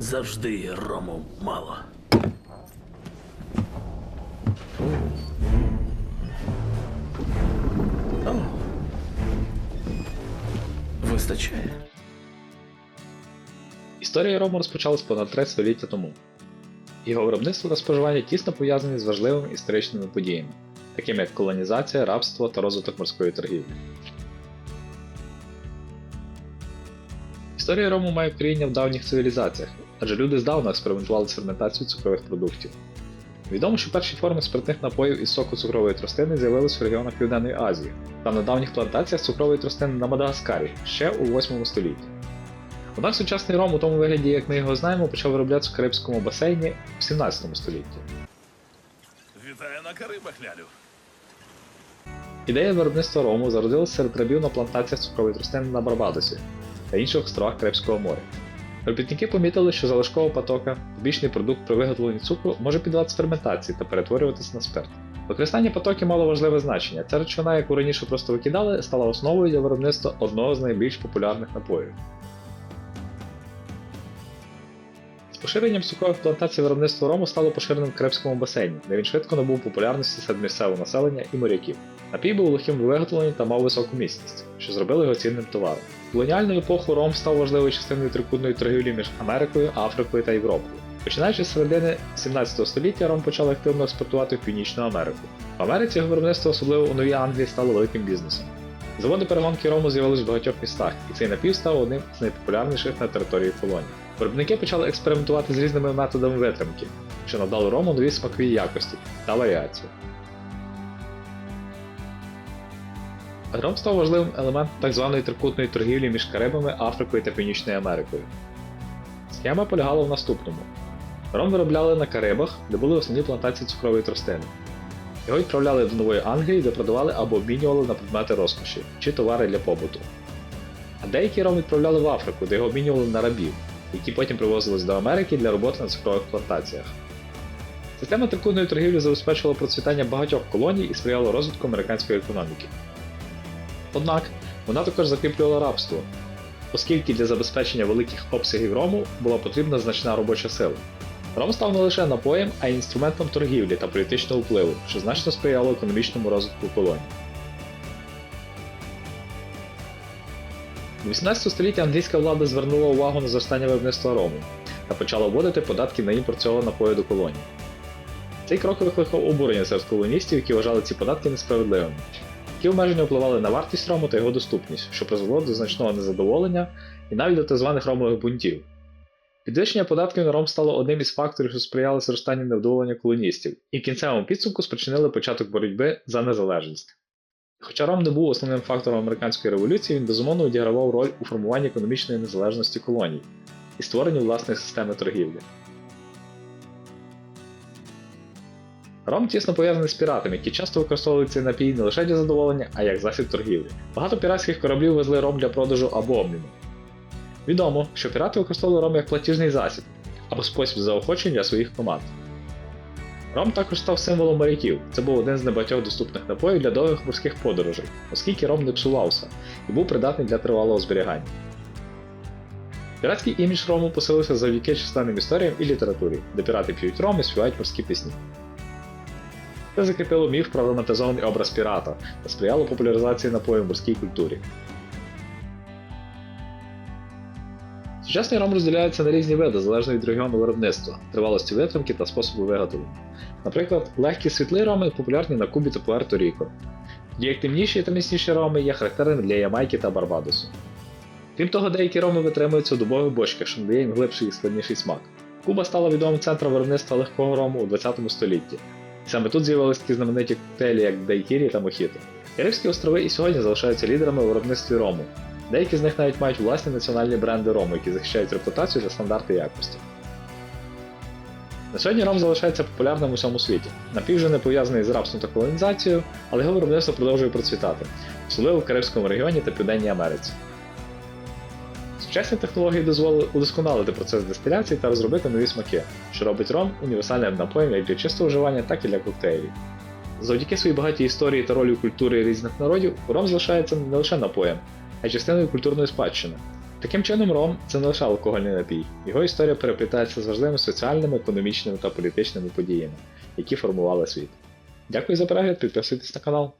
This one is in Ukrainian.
Завжди рому мало. О. Вистачає. Історія рому розпочалась понад три століття тому. Його виробництво та споживання тісно пов'язані з важливими історичними подіями, такими як колонізація, рабство та розвиток морської торгівлі. Історія рому має коріння в давніх цивілізаціях, адже люди здавна експериментували з ферментацією цукрових продуктів. Відомо, що перші форми спиртних напоїв із соку цукрової тростини з'явились в регіонах Південної Азії та на давніх плантаціях цукрової тростини на Мадагаскарі ще у 8 столітті. Однак сучасний ром у тому вигляді, як ми його знаємо, почав вироблятися в Карибському басейні в 17 столітті. Вітаю на Карибах, лялю. Ідея виробництва рому зародилася серед рабів на плантаціях цукрової тростини на Барбадосі та інших островах Карибського моря. Робітники помітили, що залишкова потока, побічний продукт при виготовленні цукру, може піддаватися ферментації та перетворюватися на спирт. Використання потоки мало важливе значення. Ця речовина, яку раніше просто викидали, стала основою для виробництва одного з найбільш популярних напоїв. Поширенням цукрових плантацій виробництво рому стало поширеним в Карибському басейні, де він швидко набув популярності серед місцевого населення і моряків. Напій був у виготовленні та мав високу міцність, що зробило його цінним товаром. В колоніальну епоху ром став важливою частиною трикутної торгівлі між Америкою, Африкою та Європою. Починаючи з середини 17 століття, ром почали активно експортувати в Північну Америку. В Америці його виробництво, особливо у Новій Англії, стало великим бізнесом. Заводи перегонки рому з'явились в багатьох містах, і цей напій став одним з найпопулярніших на території колонії. Виробники почали експериментувати з різними методами витримки, що надали рому нові смакові якості та варіацію. Ром став важливим елементом так званої трикутної торгівлі між Карибами, Африкою та Північною Америкою. Схема полягала в наступному: ром виробляли на Карибах, де були основні плантації цукрової тростини. Його відправляли до Нової Англії, де продавали або обмінювали на предмети розкоші чи товари для побуту. А деякий ром відправляли в Африку, де його обмінювали на рабів, які потім привозились до Америки для роботи на цукрових плантаціях. Система трикутної торгівлі забезпечувала процвітання багатьох колоній і сприяла розвитку американської економіки. Однак вона також закріплювала рабство, оскільки для забезпечення великих обсягів рому була потрібна значна робоча сила. Ром став не лише напоєм, а й інструментом торгівлі та політичного впливу, що значно сприяло економічному розвитку колоній. У 18 столітті англійська влада звернула увагу на зростання виробництва рому та почала вводити податки на імпорт цього напою до колонії. Цей крок викликав обурення серед колоністів, які вважали ці податки несправедливими. Такі обмеження впливали на вартість рому та його доступність, що призвело до значного незадоволення і навіть до так званих ромових бунтів. Підвищення податків на ром стало одним із факторів, що сприяли зростанню невдоволення колоністів, і в кінцевому підсумку спричинили початок боротьби за незалежність. Хоча ром не був основним фактором американської революції, він безумовно відігравав роль у формуванні економічної незалежності колоній і створенні власної системи торгівлі. Ром тісно пов'язаний з піратами, які часто використовували цей напій не лише для задоволення, а як засіб торгівлі. Багато піратських кораблів везли ром для продажу або обміну. Відомо, що пірати використовували ром як платіжний засіб або спосіб заохочення своїх команд. Ром також став символом моряків. Це був один з небагатьох доступних напоїв для довгих морських подорожей, оскільки ром не псувався і був придатний для тривалого зберігання. Піратський імідж рому посилився завдяки численним історіям і літературі, де пірати п'ють ром і співають морські пісні. Це закріпило міф про романтизований образ пірата та сприяло популяризації напою в морській культурі. Сучасний ром розділяється на різні види залежно від регіону виробництва, тривалості витримки та способу виготовлення. Наприклад, легкі світлі роми популярні на Кубі та Пуерто-Ріко, як темніші та міцніші роми є характерними для Ямайки та Барбадосу. Крім того, деякі роми витримуються у дубових бочках, що надає їм глибший і складніший смак. Куба стала відомим центром виробництва легкого рому у 20 столітті. Саме тут з'явилися такі знамениті коктейлі, як Дайкірі та Мохіто. Карибські острови і сьогодні залишаються лідерами у виробництві рому. Деякі з них навіть мають власні національні бренди рому, які захищають репутацію та стандарти якості. На сьогодні ром залишається популярним у всьому світі. Напій вже не пов'язаний з рабством та колонізацією, але його виробництво продовжує процвітати, особливо в Карибському регіоні та Південній Америці. Сучасні технології дозволили удосконалити процес дистиляції та розробити нові смаки, що робить ром універсальним напоєм як для чистого вживання, так і для коктейлів. Завдяки своїй багатій історії та ролі культури різних народів, ром залишається не лише напоєм, а частиною культурної спадщини. Таким чином, ром це не лише алкогольний напій. Його історія переплітається з важливими соціальними, економічними та політичними подіями, які формували світ. Дякую за перегляд, підписуйтесь на канал.